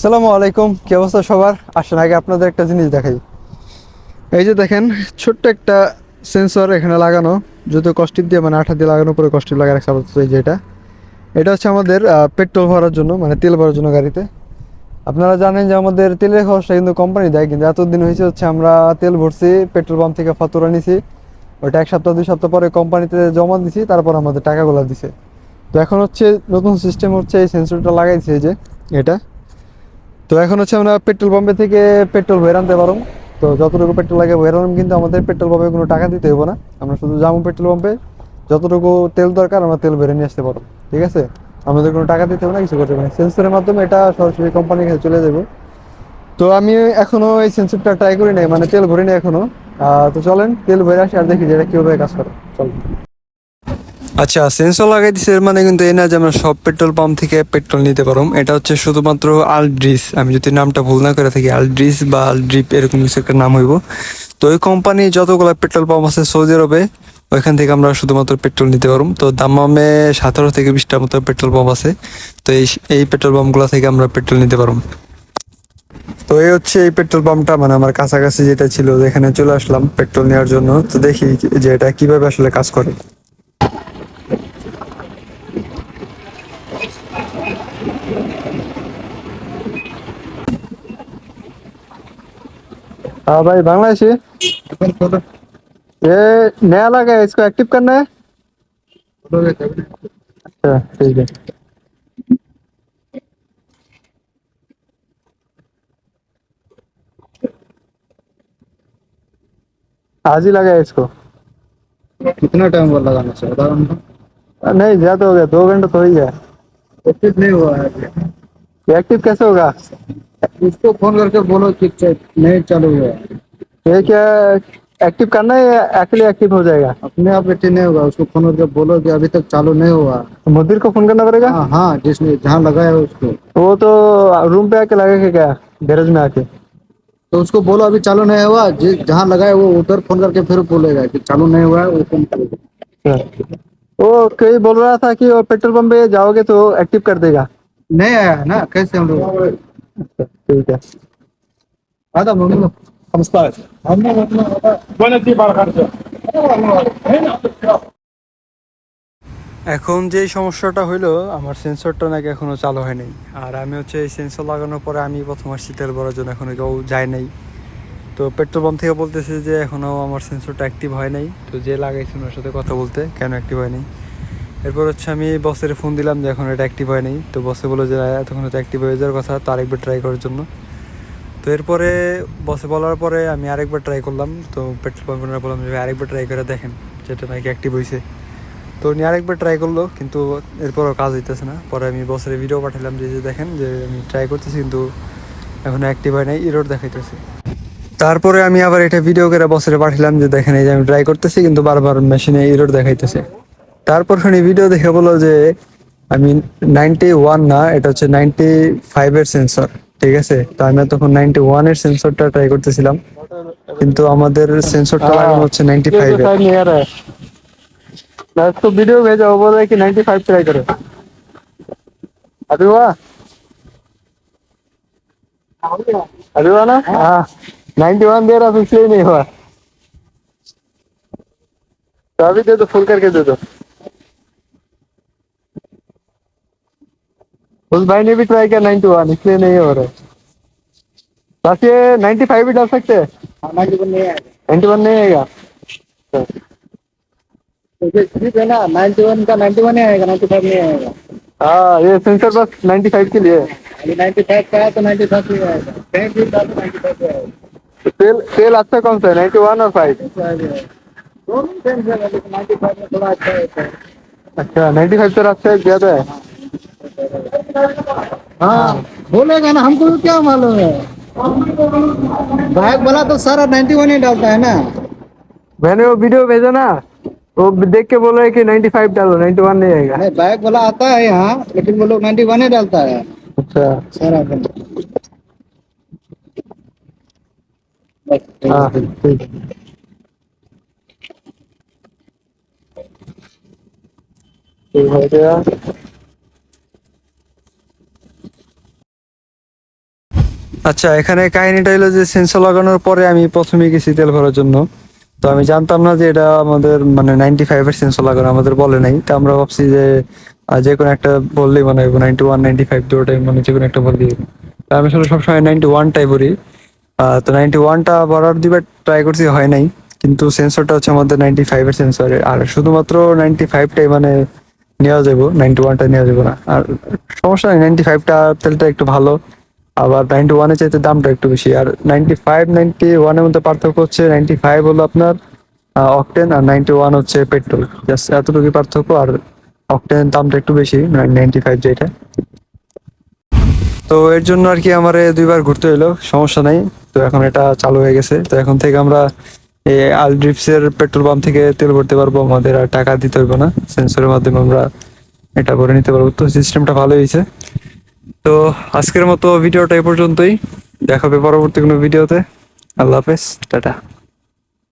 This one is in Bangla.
সালামু আলাইকুম, কি অবস্থা সবার? আসেন, আগে আপনাদের একটা জিনিস দেখাই। এই যে দেখেন, ছোট্ট একটা সেন্সর এখানে লাগানো। যদি কস্টিপ দিয়ে মানে আঠা দিয়ে লাগানোর পরে কস্টিপ লাগা রাখছে আপাতত এই যে এটা। এটা হচ্ছে আমাদের পেট্রোল ভরার জন্য মানে তেল ভরার জন্য গাড়িতে। আপনারা জানেন যে আমাদের তেলের খরচটা কিন্তু কোম্পানি দেয়, কিন্তু এতদিন হয়েছে হচ্ছে আমরা তেল ভরছি পেট্রোল পাম্প থেকে ফাতুরা নিছি। ওটা এক সপ্তাহ, দুই সপ্তাহ পরে কোম্পানিতে জমা দিছি, তারপর আমাদের টাকাগুলো দিছে। তো এখন হচ্ছে নতুন সিস্টেম হচ্ছে এই সেন্সরটা লাগাইছে যে এটা। তো এখন হচ্ছে আমরা পেট্রোল পাম্পে থেকে পেট্রোল ভরে আনতে পারব। তো যতটুকু পেট্রোল লাগে ভরে আনলাম কিন্তু আমাদের পেট্রোল পাম্পে কোনো টাকা দিতে হবে না। আমরা শুধু যাব পেট্রোল পাম্পে যতটুকু তেল দরকার আমরা তেল ভরে নিয়ে আসতে পারব ঠিক আছে? আমাদের কোনো টাকা দিতে হবে না কিছু করতে হবে না। সেন্সরের মাধ্যমে এটা সরাসরি কোম্পানির কাছে চলে যাবে তো আমি এখনও এই সেন্সরটা ট্রাই করি নাই মানে তেল ভরি নাই এখনও। আহ, তো চলেন তেল ভরে আসি আর দেখি যে এটা কীভাবে কাজ করে। চল আচ্ছা সেন্সর লাগাই দিছে, এর মানে কিন্তু এই না যে আমরা সব পেট্রোল পাম্প থেকে পেট্রোল নিতে পারব এটা হচ্ছে শুধুমাত্র আলড্রিস আমি যদি নামটা ভুল না করে থাকি আলড্রিস বা আলড্রিপ এরকম কিছু একটা নাম হইব। তো ওই কোম্পানি যতগুলো পেট্রোল পাম্প আছে সৌদি আরবে ওইখান থেকে আমরা শুধুমাত্র পেট্রোল নিতে পারব তো দামামে সতেরো থেকে বিশটা মতো পেট্রোল পাম্প আছে। তো এই এই পেট্রোল পাম্পগুলো থেকে আমরা পেট্রোল নিতে পারব তো এই হচ্ছে এই পেট্রোল পাম্পটা মানে আমার কাছাকাছি যেটা ছিল, যেখানে চলে আসলাম পেট্রোল নেওয়ার জন্য। তো দেখি যে এটা কীভাবে আসলে কাজ করে। हाँ भाई बांग्लादेशी। ये नया लगा है इसको एक्टिव करना है? अच्छा ठीक है। आज ही लगा है इसको। कितना टाइम और लगाना? चाहिए आधा घंटा? नहीं ज़्यादा हो गया दो घंटे तो ही। है एक्टिव नहीं हुआ है एक्टिव कैसे होगा? उसको फ़ोन करके बोलो कि नहीं चालू हुआ। ये क्या एक्टिव करना है या अकेले एक्टिव हो जाएगा? अपने आप एक्टिव नहीं होगा उसको फ़ोन करके बोलो कि अभी तक चालू नहीं हुआ। तो मुदीर को फ़ोन करना पड़ेगा? हाँ हाँ जिसने जहाँ लगाया उसको। वो तो रूम पे आके लगेगा क्या? गैरेज में आके। तो उसको बोलो अभी चालू नहीं हुआ जहाँ लगाया वो उधर फ़ोन करके फिर बोलेगा कि चालू नहीं हुआ है वो फ़ोन करेगा। वो कोई बोल रहा था कि वो पेट्रोल पंप पे जाओगे तो एक्टिव कर देगा। नहीं आया ना कैसे हम लोग? ठीक है आधा मम्मी हमने এখন যে সমস্যাটা হইলো আমার সেন্সরটা নাকি এখনো চালু হয়নি আর আমি হচ্ছে এই সেন্সর লাগানোর পরে আমি প্রথম আসছি তেল ভরার জন্য এখনো কেউ যায় নাই তো পেট্রোল পাম্প থেকে বলতেছে যে এখনো আমার সেন্সরটা অ্যাক্টিভ হয় নাই তো যে লাগাইছে ওনার সাথে কথা বলতে কেন অ্যাক্টিভ হয়নি এরপর হচ্ছে আমি বসের ফোন দিলাম যে এখন এটা অ্যাক্টিভ হয় হয়নি তো বসে বলল যে এতক্ষণ হচ্ছে অ্যাক্টিভ হয়ে যাওয়ার কথা, তো আরেকবার ট্রাই করার জন্য। তো এরপরে বসে বলার পরে আমি আরেকবার ট্রাই করলাম। তো পেট্রোল পাম্প ওনারা বললাম যে আরেকবার ট্রাই করে দেখেন যেটা নাকি অ্যাক্টিভ হয়েছে তো উনি আরেকবার ট্রাই করল, কিন্তু এরপরও কাজ হইতেছে না। পরে আমি বসের ভিডিও পাঠালাম যে যে দেখেন যে আমি ট্রাই করতেছি, কিন্তু এখনও অ্যাক্টিভ হয় নাই ইরোড দেখাইতেছে। তারপরে আমি আবার এটা ভিডিও করে বসের পাঠালাম যে, দেখেন এই যে আমি ট্রাই করতেছি, কিন্তু বারবার মেশিনে ইরোড দেখাইতেছে। তারপর খানি ভিডিও দেখে বলো যে আমি নাইনটি ওয়ান না এটা হচ্ছে নাইনটি ফাইভের সেন্সর ঠিক আছে তো আমি তখন নাইনটি ওয়ান এর সেন্সরটা ট্রাই করতেছিলাম কিন্তু আমাদের সেন্সরটা লাগানো হচ্ছে নাইনটি ফাইভ मैं उसको वीडियो भेजा वो बोल रहा है कि 95 ट्राई करो अभी हुआ अभी हुआ ना हाँ 91 दे रहा था इसलिए नहीं हुआ तो अभी दे दो फुल करके दे दो उस भाई ने भी ट्राई किया 91 इसलिए नहीं हो रहा बस ये 95 भी डाल सकते हैं। नाइन्टी वन नहीं आएगा। 91 नहीं आएगा। तो ठीक है ना नाइन्टी वन का नाइन्टी वन ही आएगा नाइन्टी फाइव नहीं आएगा। हाँ ये सेंसर बस 95 के लिए। नाइन्टी फाइव का है तो नाइन्टी फाइव ही आएगा। कहीं भी डाल तो नाइन्टी फाइव आएगा तेल तेल अच्छा कौन सा है 91 और 5 दोनों सेम है नाइन्टी फाइव में थोड़ा अच्छा है। अच्छा 95 रास्ता ज़्यादा है। हाँ बोलेगा ना हमको तो क्या मालूम है? बाइक वाला तो सारा नाइन्टी वन ही डालता है ना? मैंने वो वीडियो भेजा ना वो देख के बोल रहा है कि 95 डालो 91 नहीं आएगा। नहीं बाइक वाला आता है यहाँ लेकिन वो लोग नाइन्टी वन ही डालता है। अच्छा। सारा हाँ। ठीक हो गया। আচ্ছা এখানে কাহিনীটা হলো যে সেন্সর লাগানোর পরে আমি প্রথমে গেছি তেল ভরার জন্য। তো আমি জানতাম না যে এটা আমাদের মানে নাইনটি ফাইভের সেন্সর লাগানো আমাদের বলে নাই। তো আমরা ভাবছি যে যে কোনো একটা বললেই মানে নাইনটি ওয়ান নাইনটি ফাইভ দুটোটাই মানে যে কোনো একটা হবে। তো আমি আসলে সবসময় নাইনটি ওয়ানটাই ভরি। তো নাইনটি ওয়ানটা ভরার দিবার ট্রাই করছি, হয় নাই। কিন্তু সেন্সরটা হচ্ছে আমাদের নাইনটি ফাইভের সেন্সর। আর শুধুমাত্র নাইনটি ফাইভটাই মানে নেওয়া যাব নাইনটি ওয়ানটা নেওয়া যাব না। আর সমস্যা নেই নাইনটি ফাইভটা তেলটা একটু ভালো। আবার নাইনটি ওয়ানের চাইতে দামটা একটু বেশি। আর নাইনটি ফাইভ নাইনটি ওয়ানের মধ্যে পার্থক্য হচ্ছে নাইনটি ফাইভ হলো আপনার অকটেন আর নাইনটি ওয়ান হচ্ছে পেট্রোল জাস্ট এতটুকু পার্থক্য আর অকটেন দামটা একটু বেশি নাইনটি ফাইভ যেটা। তো এর জন্য আর কি আমার দুইবার ঘুরতে হলো সমস্যা নাই। তো এখন এটা চালু হয়ে গেছে। তো এখন থেকে আমরা এই আলড্রিপস এর পেট্রোল পাম্প থেকে তেল ভরতে পারব। আমাদের আর টাকা দিতে হইব না। সেন্সরের মাধ্যমে আমরা এটা ভরে নিতে পারব। তো সিস্টেমটা ভালো হয়েছে তো আজকের মতো ভিডিওটা এই পর্যন্তই। দেখাবে পরবর্তী কোনো ভিডিওতে। আল্লাহ হাফেজ টাটা।